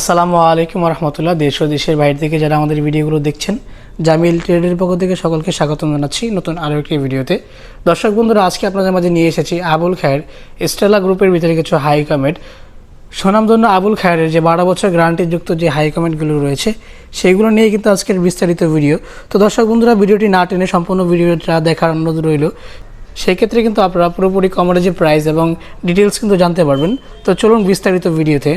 আসসালামু আলাইকুম রহমতুল্লাহ দেশ ও দেশের বাইরে থেকে যারা আমাদের ভিডিওগুলো দেখছেন, জামিল ট্রেডের পক্ষ থেকে সকলকে স্বাগত জানাচ্ছি নতুন আরও একটি ভিডিওতে। দর্শক বন্ধুরা, আজকে আপনাদের মাঝে নিয়ে এসেছি আবুল খায়ের স্টেলা গ্রুপের ভিতরে কিছু হাই কমেন্ট। সুনামধন্য আবুল খায়ের যে বারো বছর গ্যারান্টিযুক্ত যে হাই কমেন্টগুলো রয়েছে সেইগুলো নিয়ে কিন্তু আজকের বিস্তারিত ভিডিও। তো দর্শক বন্ধুরা, ভিডিওটি না টেনে সম্পূর্ণ ভিডিওটা দেখার অনুরোধ রইল। সেক্ষেত্রে কিন্তু আপনারা পুরোপুরি কমোডিটি প্রাইস এবং ডিটেলস কিন্তু জানতে পারবেন। তো চলুন বিস্তারিত ভিডিওতে।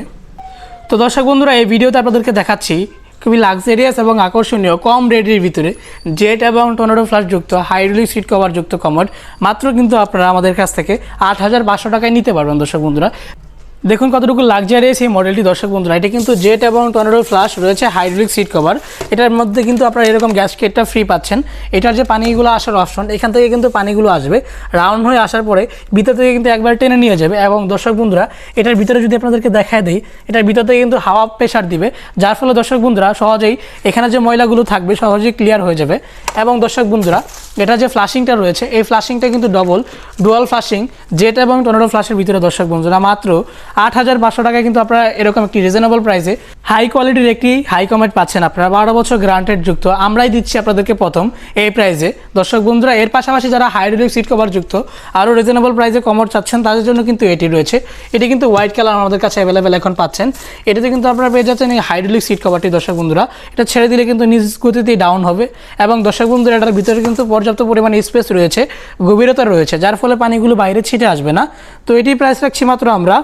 তো দর্শক বন্ধুরা, এই ভিডিওতে আপনাদেরকে দেখাচ্ছি খুবই লাক্সারিয়াস এবং আকর্ষণীয় কম রেটের ভিতরে জেট এবং টর্নেডো যুক্ত হাইড্রোলিক সিট কভার যুক্ত কমোড মাত্র কিন্তু আপনারা আমাদের কাছ থেকে আট হাজার পাঁচশো টাকায় নিতে পারবেন দর্শক বন্ধুরা। দেখুন কতটুকু লাক্সারিয়াস এই মডেলটি দর্শক বন্ধুরা। এটা কিন্তু জেট এবং টর্নেডো ফ্লাশ রয়েছে হাইড্রোলিক সিট কভার এটার মধ্যে কিন্তু আপনারা এরকম গ্যাসকেটটা ফ্রি পাচ্ছেন। এটার যে পানিগুলো আসার অপশন এখান থেকে কিন্তু পানিগুলো আসবে। রাউন্ড হয়ে আসার পরে ভিতর থেকে কিন্তু একবার টেনে নিয়ে যাবে এবং দর্শক বন্ধুরা, এটার ভিতরে যদি আপনাদেরকে দেখায় দেই, এটার ভিতর থেকে কিন্তু হাওয়া প্রেশার দিবে। যার ফলে দর্শক বন্ধুরা, সহজেই এখানে যে ময়লাগুলো থাকবে, সহজেই ক্লিয়ার হয়ে যাবে। এবং দর্শক বন্ধুরা, এটা যে ফ্লাশিংটা রয়েছে, এই ফ্লাশিংটা কিন্তু ডবল ডুয়াল ফ্লাশিং জেট এবং টর্নেডো ফ্লাশের ভিতরে দর্শক বন্ধুরা। মাত্র আট হাজার পাঁচশো টাকায় কিন্তু আপনারা এরকম একটি রিজনেবল প্রাইসে হাই কোয়ালিটির একটি হাই কমেন্ট পাচ্ছেন আপনারা। বারো বছর গ্রান্টেড যুক্ত। আমরাই দিচ্ছি আপনাদেরকে প্রথম এই প্রাইসে দর্শক বন্ধুরা, এর পাশাপাশি যারা হাইড্রোলিক সিট কভার যুক্ত, আরও রিজনেবল প্রাইসে কমর চাচ্ছেন, তাদের জন্য কিন্তু এটি রয়েছে। এটি কিন্তু হোয়াইট কালার আমাদের কাছে অ্যাভেলেবেল এখন পাচ্ছেন। এটাতে কিন্তু আপনারা পেয়ে যাচ্ছেন এই হাইড্রোলিক সিট কভারটি দর্শক বন্ধুরা। এটা ছেড়ে দিলে কিন্তু নিজ গতিতেই ডাউন হবে। এবং দর্শক বন্ধুরা, এটার ভিতরে কিন্তু পর্যাপ্ত পরিমাণে স্পেস রয়েছে, গভীরতা রয়েছে, যার ফলে পানিগুলো বাইরে ছিটে আসবে না। তো এটি প্রাইস রাখছি মাত্র আমরা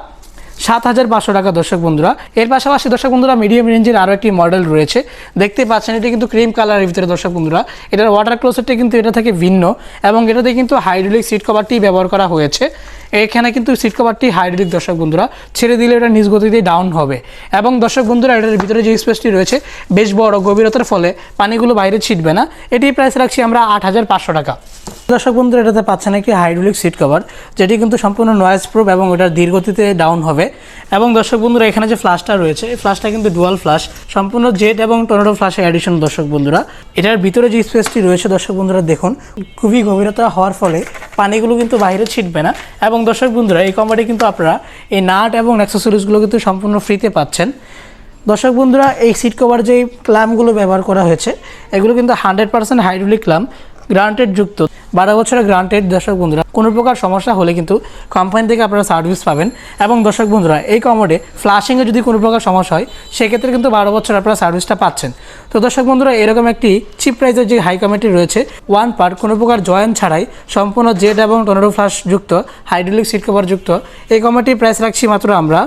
সাত হাজার পাঁচশো টাকা, দর্শক বন্ধুরা। এর পাশাপাশি, দর্শক বন্ধুরা মিডিয়াম রেঞ্জের আরও একটি মডেল রয়েছে। দেখতে পাচ্ছেন, এটি কিন্তু ক্রিম কালারের ভিতরে, দর্শক বন্ধুরা। এটার ওয়াটার ক্লোজেটটি কিন্তু এটা থেকে ভিন্ন এবং এটাতে কিন্তু হাইড্রোলিক সিট কভারটি ব্যবহার করা হয়েছে। এখানে কিন্তু সিট কভারটি হাইড্রোলিক দর্শক বন্ধুরা। ছেড়ে দিলে এটা নিজ গতিতে ডাউন হবে। এবং দর্শক বন্ধুরা, এটার ভিতরে যে স্পেসটি রয়েছে, বেশ বড়, গভীরতার ফলে পানিগুলো বাইরে ছিটবে না। এটি প্রাইস রাখছি আমরা আট হাজার পাঁচশো টাকা। দর্শক বন্ধুরা, এটাতে পাচ্ছেন একটি হাইড্রোলিক সিট কভার যেটি কিন্তু সম্পূর্ণ নয়েজ প্রুফ এবং এটার ধীরগতিতে ডাউন হবে। এবং দর্শক বন্ধুরা, এখানে যে ফ্লাশটা রয়েছে, এই ফ্লাশটা কিন্তু ডুয়াল ফ্লাশ সম্পূর্ণ জেট এবং টর্নেডো ফ্লাশের অ্যাডিশন দর্শক বন্ধুরা। এটার ভিতরে যে স্পেসটি রয়েছে দর্শক বন্ধুরা, দেখুন, খুবই গভীরতা হওয়ার ফলে পানিগুলো কিন্তু বাইরে ছিটবে না। এবং দর্শক বন্ধুরা, এই কোম্পানি কিন্তু আপনারা এই নাট এবং অ্যাক্সেসরিজগুলো কিন্তু সম্পূর্ণ ফ্রিতে পাচ্ছেন। দর্শক বন্ধুরা, এই সিট কভার যে ক্লামগুলো ব্যবহার করা হয়েছে, এগুলো কিন্তু হান্ড্রেড পার্সেন্ট হাইড্রোলিক ক্লাম গ্রান্টেড যুক্ত। বারো বছরের গ্রান্টেড দর্শক বন্ধুরা, কোনো প্রকার সমস্যা হলে কিন্তু কোম্পানি থেকে আপনারা সার্ভিস পাবেন। এবং দর্শক বন্ধুরা, এই কমোডে ফ্লাশিংয়ে যদি কোনো প্রকার সমস্যা হয়, সেক্ষেত্রে কিন্তু বারো বছর আপনারা সার্ভিসটা পাচ্ছেন। তো দর্শক বন্ধুরা, এরকম একটি চিপ প্রাইসের যে হাই কমিটি রয়েছে ওয়ান পার্ট কোনো প্রকার জয়েন্ট ছাড়াই সম্পূর্ণ জেড এবং টর্নেডো ফ্লাশ যুক্ত হাইড্রোলিক সিট কভার যুক্ত, এই কমিটির প্রাইস রাখছি মাত্র আমরা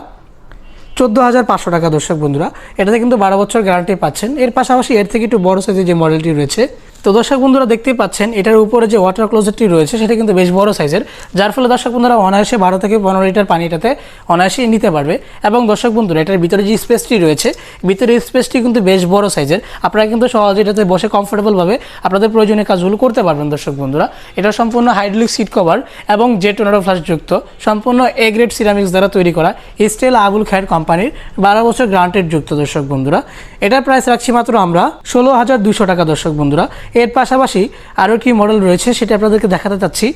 চোদ্দ হাজার পাঁচশো টাকা, দর্শক বন্ধুরা। এটাতে কিন্তু বারো বছর গ্যারান্টি পাচ্ছেন। এর পাশাপাশি এর থেকে একটু বড় সাইজের যে মডেলটি রয়েছে তো দর্শক বন্ধুরা দেখতেই পাচ্ছেন, এটার উপরে যে ওয়াটার ক্লোজেটটি রয়েছে, সেটা কিন্তু বেশ বড় সাইজের যার ফলে দর্শক বন্ধুরা অনায়াসে বারো থেকে পনেরো লিটার পানি এটাতে অনায়াসেই নিতে পারবে। এবং দর্শক বন্ধুরা, এটার ভিতরে যে স্পেসটি রয়েছে, ভিতরে স্পেসটি কিন্তু বেশ বড় সাইজের আপনারা কিন্তু সহজে এটাতে বসে কমফোর্টেবলভাবে আপনাদের প্রয়োজনীয় কাজগুলো করতে পারবেন দর্শক বন্ধুরা। এটা সম্পূর্ণ হাইড্রোলিক সিট কভার এবং জে টোনারো ফ্লাশ যুক্ত। সম্পূর্ণ এ গ্রেড সিরামিক্স দ্বারা তৈরি করা স্টেল আবুল খায়ের কোম্পানির বারো বছর গ্রান্টেড যুক্ত দর্শক বন্ধুরা। এটার প্রাইস রাখছি মাত্র আমরা ষোলো হাজার দুশো টাকা দর্শক বন্ধুরা। এর পাশাপাশি আরও কি মডেল রয়েছে, সেটা আপনাদেরকে দেখাতে চাচ্ছি।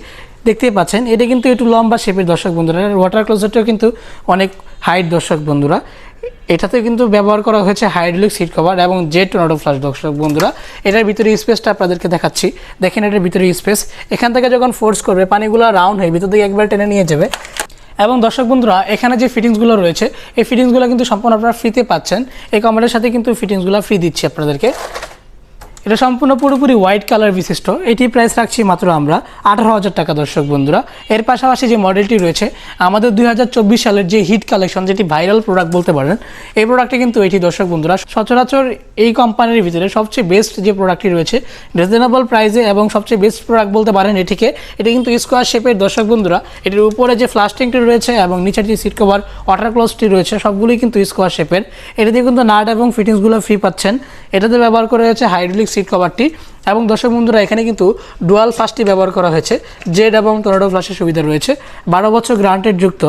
দেখতেই পাচ্ছেন, এটা কিন্তু একটু লম্বা শেপের দর্শক বন্ধুরা ওয়াটার ক্লোজেটটাও কিন্তু অনেক হাইট দর্শক বন্ধুরা। এটাতে কিন্তু ব্যবহার করা হয়েছে হাইড্রোলিক সিট কভার এবং জেট টর্নেডো ফ্লাশ দর্শক বন্ধুরা। এটার ভিতরে স্পেসটা আপনাদেরকে দেখাচ্ছি। দেখেন এটার ভিতরে স্পেস এখান থেকে যখন ফোর্স করবে, পানিগুলো রাউন্ড হয়ে ভিতর থেকে একবার টেনে নিয়ে যাবে। এবং দর্শক বন্ধুরা, এখানে যে ফিটিংসগুলো রয়েছে, এই ফিটিংসগুলো কিন্তু সম্পূর্ণ আপনারা ফ্রিতে পাচ্ছেন। এই কোম্পানির সাথে কিন্তু ফিটিংসগুলো ফ্রি দিচ্ছি আপনাদেরকে। এটা সম্পূর্ণ পুরোপুরি হোয়াইট কালার বিশিষ্ট। এটি প্রাইস রাখছি মাত্র আমরা আঠারো হাজার টাকা, দর্শক বন্ধুরা। এর পাশাপাশি যে মডেলটি রয়েছে, আমাদের দু হাজার চব্বিশ সালের যে হিট কালেকশন যেটি ভাইরাল প্রোডাক্ট বলতে পারেন, এই প্রোডাক্টটি কিন্তু এটি, দর্শক বন্ধুরা, সচরাচর এই কোম্পানির ভিতরে সবচেয়ে বেস্ট যে প্রোডাক্টটি রয়েছে রিজনেবল প্রাইসে এবং সবচেয়ে বেস্ট প্রোডাক্ট বলতে পারেন এটিকে, এটি কিন্তু স্কোয়ার শেপের দর্শক বন্ধুরা। এটির উপরে যে ফ্লাস্টিংটি রয়েছে এবং নিচের যে সিট কভার ওয়াটার ক্লোজটি রয়েছে, সবগুলোই কিন্তু স্কোয়ার শেপের এটাতে কিন্তু নাট এবং ফিটিংসগুলো ফ্রি পাচ্ছেন। এটাতে ব্যবহার করা হয়েছে হাইড্রোলিক সিট কভারটি। এবং দর্শক বন্ধুরা, এখানে কিন্তু ডুয়াল ফ্লাশটি ব্যবহার করা হয়েছে। জেড এবং টর্নেডো ফ্লাশের সুবিধা রয়েছে। বারো বছর গ্রান্টেড যুক্ত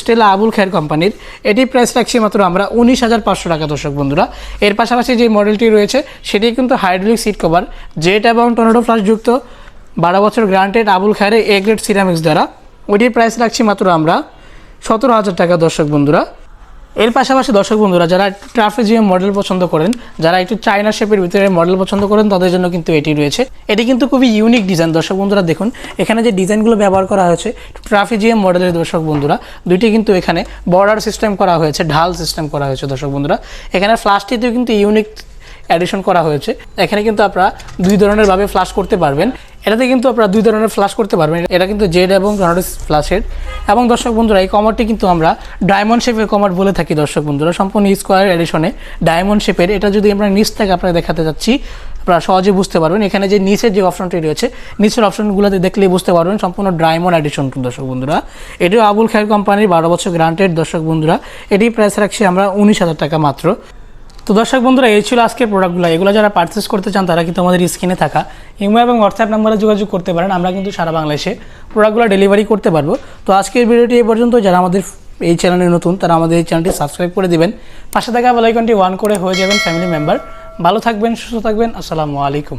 স্টেলা আবুল খের কোম্পানির। এটি প্রাইস রাখছি মাত্র আমরা উনিশ হাজার পাঁচশো টাকা, দর্শক বন্ধুরা। এর পাশাপাশি যে মডেলটি রয়েছে, সেটি কিন্তু হাইড্রোলিক সিট কভার। জেড এবং টর্নেডো ফ্লাশ যুক্ত। বারো বছর guaranteed Abul Khair A grade ceramics দ্বারা। ওইটির প্রাইস রাখছি মাত্র আমরা সতেরো হাজার টাকা, দর্শক বন্ধুরা। এর পাশাপাশি দর্শক বন্ধুরা, যারা ট্রাফিজিয়াম মডেল পছন্দ করেন, যারা একটু চায়না শেপের ভিতরে মডেল পছন্দ করেন, তাদের জন্য কিন্তু এটি রয়েছে। এটি কিন্তু খুবই ইউনিক ডিজাইন দর্শক বন্ধুরা, দেখুন, এখানে যে ডিজাইনগুলো ব্যবহার করা হয়েছে ট্রাফিজিয়াম মডেলের দর্শক বন্ধুরা, দুইটি কিন্তু এখানে বর্ডার সিস্টেম করা হয়েছে, ঢাল সিস্টেম করা হয়েছে দর্শক বন্ধুরা। এখানে ফ্লাশটিতেও কিন্তু ইউনিক অ্যাডিশন করা হয়েছে। এখানে কিন্তু আপনারা দুই ধরনের ভাবে ফ্লাশ করতে পারবেন। এটাতে কিন্তু আপনারা দুই ধরনের ফ্লাশ করতে পারবেন। এটা কিন্তু জেড এবং রনোডিস ফ্লাশের এবং দর্শক বন্ধুরা, এই কমারটি কিন্তু আমরা ডায়মন্ড শেপের কমার বলে থাকি দর্শক বন্ধুরা। সম্পূর্ণ স্কোয়ার এডিশনে ডায়মন্ড শেপের এটা যদি আমরা নিচ থেকে আপনারা দেখাতে যাচ্ছি, আপনারা সহজে বুঝতে পারবেন। এখানে যে নিচের যে অপশনটি রয়েছে, নিচের অপশনগুলোতে দেখলেই বুঝতে পারবেন সম্পূর্ণ ডায়মন্ড এডিশন দর্শক বন্ধুরা। এটিও আবুল খায়ের কোম্পানির বারো বছর গ্রান্টেড দর্শক বন্ধুরা। এটি প্রাইস রাখছি আমরা উনিশ হাজার টাকা মাত্র। তো দর্শক বন্ধুরা, এই ছিল আজকের প্রোডাক্টগুলো এগুলো যারা পারচেস করতে চান, তারা কিন্তু আমাদের স্ক্রিনে থাকা। ইমো এবং হোয়াটসঅ্যাপ নাম্বারে যোগাযোগ করতে পারেন, আমরা কিন্তু সারা বাংলাদেশে প্রোডাক্টগুলো ডেলিভারি করতে পারব। তো আজকের ভিডিওটি এই পর্যন্ত, যারা আমাদের এই চ্যানেলে নতুন, তারা আমাদের এই চ্যানেলটি সাবস্ক্রাইব করে দেবেন। পাশে থাকা বেলাইকনটি ওয়ান করে হয়ে যাবেন ফ্যামিলি মেম্বার ভালো থাকবেন, সুস্থ থাকবেন, আসসালামু আলাইকুম।